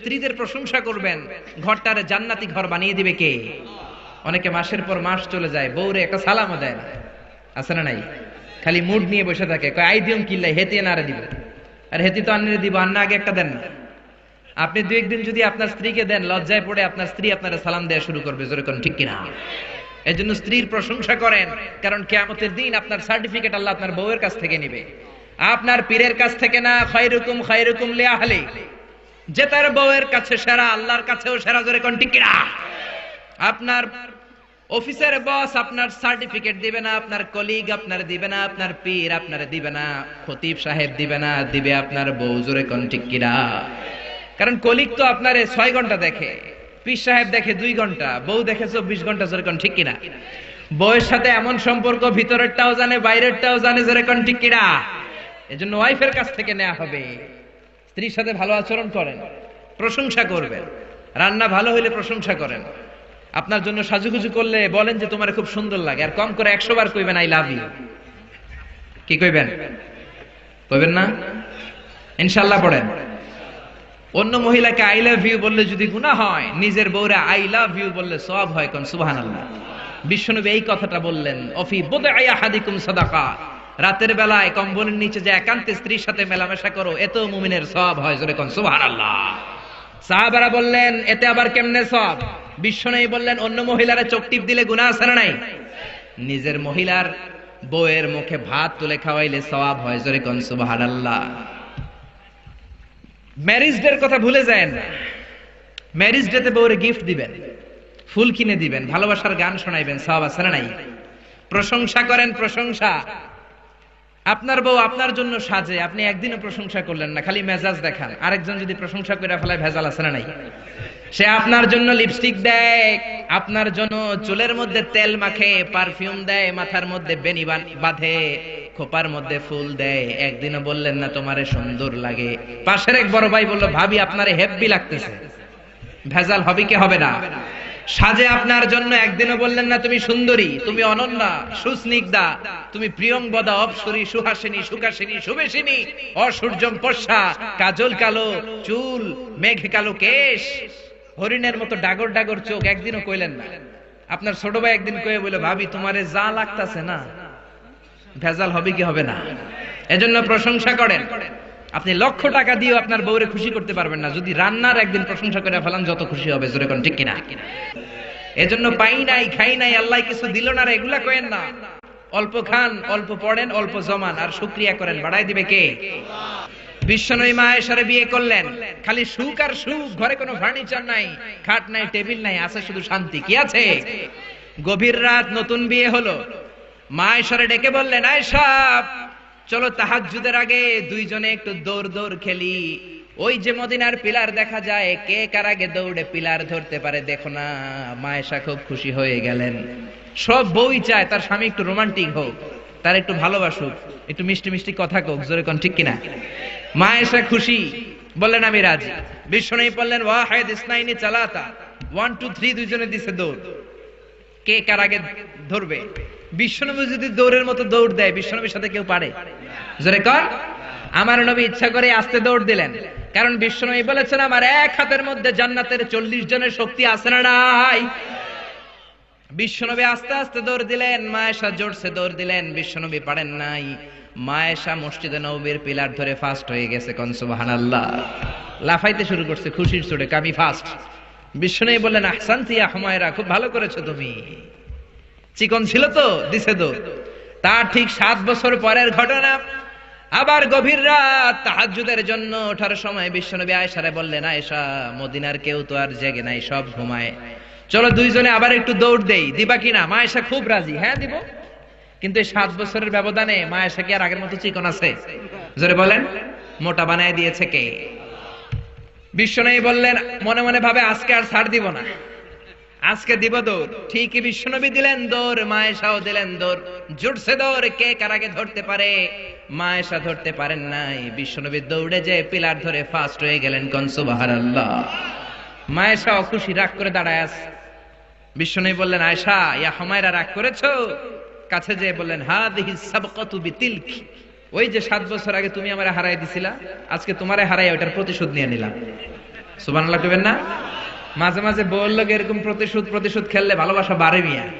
স্ত্রীদের প্রশংসা করবেন, ঘরটার জান্নাতি ঘর বানিয়ে দিবে কে? অনেকে মাসের পর মাস চলে যায়, বউরে একটা সালামও দেয় না। আছে না নাই? খালি মুড নিয়ে বসে থাকে আই দিম কিল্লাই হেতি নারে দিব। আর, হেতি তো আন্নারে দিব, আন্না আগে একটা দেন না। আপনি দু একদিন যদি আপনার স্ত্রীকে দেন, লজ্জায় পড়ে আপনার স্ত্রী আপনার সালাম দেওয়া শুরু করবে, জোরে কোন ঠিক কিনা? এই জন্য স্ত্রীর প্রশংসা করেন, কারণ কেয়ামতের দিন আপনার সার্টিফিকেট আল্লাহ আপনার বউয়ের কাছ থেকে নিবে। আপনার পীরের কাছ থেকে না খৈরুকুম খৈরুকুম লে আহলে। যে তার বউয়ের কাছে সেরা, আল্লাহর কাছেও সেরা, জোরে কোন কিনা? আপনার অফিসের বস আপনার সার্টিফিকেট দিবে না, আপনার কলিগ আপনার দিবে না, আপনার পীর আপনার দিবে না, খতিব সাহেব দিবে না, দিবে আপনার বউ, জোরে কোন কিনা? কারণ কলিগ তো আপনার ছয় ঘণ্টা দেখে, পীর সাহেব দেখে দুই ঘণ্টা, বউ দেখে চব্বিশ ঘণ্টা, জোরে কোন ঠিক কিনা? বউয়ের সাথে এমন সম্পর্ক, ভিতরেরটাও জানে, বাইরেরটাও জানে, জোরে কোন ঠিক কিনা? এজন্য ওয়াইফের কাছ থেকে নেওয়া হবে। স্ত্রীর সাথে ভালো আচরণ করেন, প্রশংসা করবেন। রান্না ভালো হইলে প্রশংসা করেন। আপনার জন্য সাজুগুজু করলে বলেন যে তোমার খুব সুন্দর লাগে, আর কম করে একশো বার কইবেন, আই লাভ ইউ। কি কইবেন? কইবেন না? ইনশাল্লাহ পড়েন। অন্য মহিলাকে আই লাভ ইউ বললে যদি গুনাহ হয়, নিজের বউরা আই লাভ ইউ বললে সব হয় কোন? সুবহানাল্লাহ। বিশ্বনবী এই কথাটা বললেন, অফি বোদে আয়া হাদিকুম সাদাকা রাতের বেলায় কম্বলের নিচে যে একান্তে স্ত্রীর সাথে মেলামেশা করো এত মুমিনের সব হয়, জোরে কোন, সুবহানাল্লাহ। সাহাবারা বললেন, এতে আবার কেমনে সব? বিশ্বনবী বললেন, অন্য মহিলারা চোখ টিপ দিলে গুনাহ আছে না নাই? নিজের মহিলার বউয়ের মুখে ভাত তুলে খাওয়াইলে সওয়াব হয়, জোরে কোন, সুবহানাল্লাহ। ম্যারেজ ডের কথা ভুলে যায় না। ম্যারেজ ডেতে বউরে গিফট দিবেন, ফুল কিনে দিবেন, ভালোবাসার গান শোনাইবেন সব আছে না নাই? প্রশংসা করেন, প্রশংসা। আপনার বউ আপনার জন্য সাজে, আপনি একদিনও প্রশংসা করলেন না, খালি মেজাজ দেখান। আরেকজন যদি প্রশংসা করে ফেলায় ভেজাল আছে না নাই? সে আপনার জন্য লিপস্টিক দেয়, আপনার জন্য চুলের মধ্যে তেল মাখে পারফিউম দেয়, মাথার মধ্যে বেনি বাঁধে, খোপার মধ্যে ফুল দেয়। একদিনও বললেন না, তোমারে সুন্দর লাগে। পাশের এক বড় ভাই বলল, ভাবি, আপনারে হেব্বি লাগতেছে। ভেজাল হবে কি হবে না? সাজে আপনার জন্য একদিনও বললেন না, তুমি সুন্দরী, তুমি অনন্যা, সুস্নিগ্ধা, তুমি প্রিয়ংবদা অপসরী, সুহাসিনী, সুকাসিনী সুবেশিনী অসূর্যম পর্ষা কাজল কালো, চুল, মেঘ কালো কেশ। হরিণের মতো ডাগর ডাগর চোখ একদিনও কইলেন না। আপনার ছোট ভাই একদিন কয়ে বলে ভাবি, তোমারে যা লাগতাছে না, ভেজাল হবে কি হবে না? এজন্য প্রশংসা করেন। আপনি লক্ষ টাকা দিয়েও আপনার বউরে খুশি করতে পারবেন না। যদি রান্নার একদিন প্রশংসা করে ফেলান, যত খুশি হবে, জোরে কোন ঠিক কিনা? এজন্য পাই নাই, খাই নাই, আল্লাহ কিছু দিল না রে, এগুলা কয়েন না। অল্প খান, অল্প পড়েন, অল্প জমান, আর শুক্রিয়া করেন। বাড়াই দিবে কে? বিশ্বনবী মা এসারে বিয়ে করলেন। খালি সুখ আর সুখ, ঘরে কোনো ফার্নিচার নাই, খাট নাই, টেবিল নাই, আছে শুধু শান্তি। কি আছে? গভীর রাত নতুন বিয়ে হলো। মা এসারে ডেকে বললেন আয়সা চলো তাহাজ্জুদের আগে দুইজনে একটু দৌড় দৌড় খেলি। ওই যে মদিনার পিলার দেখা যায়, কে কার আগে দৌড়ে পিলার ধরতে পারে দেখো না, মায়েশা খুব খুশি হয়ে গেলেন। সব বই চায়, তার স্বামী একটু রোমান্টিক হোক, তার একটু ভালোবাসুক, একটু মিষ্টি মিষ্টি কথা কোক জোরে কোন, ঠিক কিনা? মা এসে খুশি, বললেন, আমি রাজি। বিশ্বনবী বললেন ওয়াহেদ ইসনাইনি চালাতা। ওয়ান টু থ্রি দুইজনে দিছে দৌড়। কে কার আগে ধরবে? বিশ্বনবী যদি দৌড়ের মতো দৌড় দেয়, বিশ্বনবীর সাথে কেউ পারে? আমার নবী ইচ্ছা করে আস্তে দৌড় দিলেন। কারণ বিশ্বনবী বলেছেন, আমার এক হাতের মধ্যে জান্নাতের চল্লিশ জনের শক্তি আছে না নাই? বিশ্বনবী আস্তে আস্তে দৌড় দিলেন, মায়েশা জোরসে দৌড় দিলেন, বিশ্বনবী পারেন নাই। মায়েশা মসজিদে নবীর পিলার ধরে ফাস্ট হয়ে গেছে, কোন সুবহানাল্লাহ। লাফাইতে শুরু করছে, খুশির চোটে কামি ফাস্ট বিশ্বনবী বললেন, আহসানতি ইয়া হুমায়রা, খুব ভালো করেছ তুমি। চিকন ছিল তো, দিছে দৌড় তার ঠিক সাত বছর পরের ঘটনা আবার গভীর রাত তাহাজ্জুদের জন্য ওঠার সময় বিশ্বনবী আয়েশারে বললেন, আয়েশা, মদিনার কেউ তো আর জেগে নাই, সব ঘুমায়। চলো দুইজনে আবার একটু দৌড় দেই। দিবা কিনা মা এসা খুব রাজি। হ্যাঁ দিব। কিন্তু এই সাত বছরের ব্যবধানে মা এসা কি আর আগের মতো চিকন আছে? জোরে বলেন। মোটা বানায় দিয়েছে কে? বিশ্বনবী বললেন, মনে মনে ভাবে আজকে আর ছাড় দিব না। আজকে দিব দৌড়। ঠিকই বিশ্বনবী দিলেন দৌড়, মায়েশাও দিলেন দৌড়। জুটছে দৌড়, কে কার আগে ধরতে পারে? মায়েশা ধরতে পারেন নাই। বিশ্বনবী দৌড়ে যে পিলার ধরে ফাস্ট হয়ে গেলেন কনসুবাহার আল্লাহ মায়েশা অখুশি রাগ করে দাঁড়ায় আছে। বিশ্বনবী বললেন আয়সা ইয়া হমায়রা, রাগ করেছ? কাছে যেয়ে বললেন হা দিহি সাবকাতু বিতিলক। ওই যে সাত বছর আগে তুমি আমারে হারাই দিছিলা, আজকে তোমারে হারাই ওটার প্রতিশোধ নিয়ে নিলাম। সুবহানাল্লাহ কইবেন না? মাঝে মাঝে বলল এরকম প্রতিশোধ প্রতিশোধ খেললে ভালোবাসা বাড়ে মিয়া।